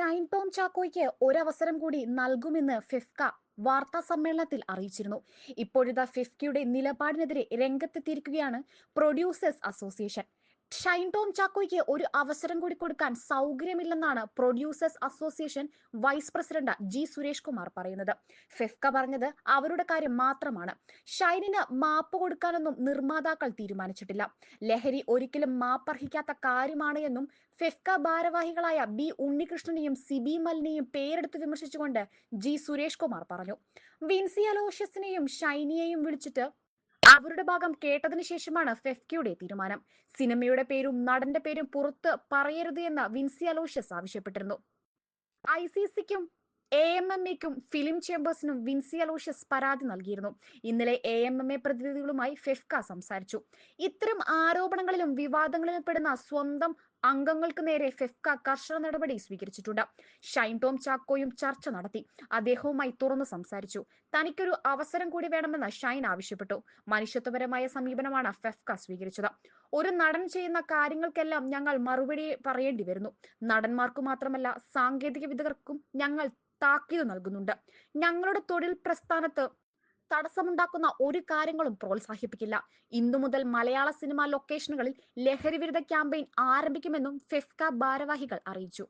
ഷൈൻ ടോം ചാക്കോയ്ക്ക് ഒരവസരം കൂടി നൽകുമെന്ന് ഫിഫ്ക വാർത്താ സമ്മേളനത്തിൽ അറിയിച്ചിരുന്നു. ഇപ്പോഴത്തെ ഫിഫ്കയുടെ നിലപാടിനെതിരെ രംഗത്തെത്തിയിരിക്കുകയാണ് പ്രൊഡ്യൂസേഴ്സ് അസോസിയേഷൻ. ഷൈൻ ടോം ചാക്കോയ്ക്ക് ഒരു അവസരം കൂടി കൊടുക്കാൻ സൗകര്യമില്ലെന്നാണ് producers association vice president G Suresh Kumar പറയുന്നത്. ഫെഫ്ക പറഞ്ഞത് അവരുടെ കാര്യം മാത്രമാണ്. ഷൈനിന് മാപ്പ് കൊടുക്കാനൊന്നും നിർമ്മാതാക്കൾ തീരുമാനിച്ചിട്ടില്ല. ലഹരി ഒരിക്കലും മാപ്പർഹിക്കാത്ത കാര്യമാണ് എന്നും ഫെഫ്ക ഭാരവാഹികളായ ബി ഉണ്ണികൃഷ്ണനെയും സിബി മലിനെയും പേരെടുത്ത് വിമർശിച്ചുകൊണ്ട് ജി സുരേഷ് കുമാർ പറഞ്ഞു. വിൻസി അലോഷ്യസിനെയും ഷൈനിയെയും വിളിച്ചിട്ട് അവരുടെ ഭാഗം കേട്ടതിനു ശേഷമാണ് ഫെഫ്കിയുടെ തീരുമാനം. സിനിമയുടെ പേരും നടന്റെ പേരും പുറത്ത് പറയരുത് എന്ന് വിൻസി അലോഷ്യസ് ആവശ്യപ്പെട്ടിരുന്നു. ഐ സി സിക്കും എ എം എം എക്കും ഫിലിം ചേംബേഴ്സിനും വിൻസി അലോഷ്യസ് പരാതി നൽകിയിരുന്നു. ഇന്നലെ എ എം എം എ പ്രതിനിധികളുമായി ഫെഫ്ക സംസാരിച്ചു. ഇത്തരം ആരോപണങ്ങളിലും വിവാദങ്ങളിലും പെടുന്ന സ്വന്തം അംഗങ്ങൾക്ക് നേരെ ഫെഫ്ക കർശന നടപടി സ്വീകരിച്ചിട്ടുണ്ട്. ഷൈൻ ടോം ചാക്കോയും ചർച്ച നടത്തി. അദ്ദേഹവുമായി തുറന്നു സംസാരിച്ചു. തനിക്കൊരു അവസരം കൂടി വേണമെന്ന് ഷൈൻ ആവശ്യപ്പെട്ടു. മനുഷ്യത്വപരമായ സമീപനമാണ് ഫെഫ്ക സ്വീകരിച്ചത്. ഒരു നടൻ ചെയ്യുന്ന കാര്യങ്ങൾക്കെല്ലാം ഞങ്ങൾ മറുപടി പറയേണ്ടി വരുന്നു. നടന്മാർക്കു മാത്രമല്ല സാങ്കേതിക വിദഗ്ധർക്കും ഞങ്ങൾ താക്കീത് നൽകുന്നുണ്ട്. ഞങ്ങളുടെ തൊഴിൽ പ്രസ്ഥാനത്ത് തടസ്സമുണ്ടാക്കുന്ന ഒരു കാര്യങ്ങളും പ്രോത്സാഹിപ്പിക്കില്ല. ഇന്നു മുതൽ മലയാള സിനിമാ ലൊക്കേഷനുകളിൽ ലഹരിവിരുദ്ധ ക്യാമ്പയിൻ ആരംഭിക്കുമെന്നും ഫെഫ്ക ഭാരവാഹികൾ അറിയിച്ചു.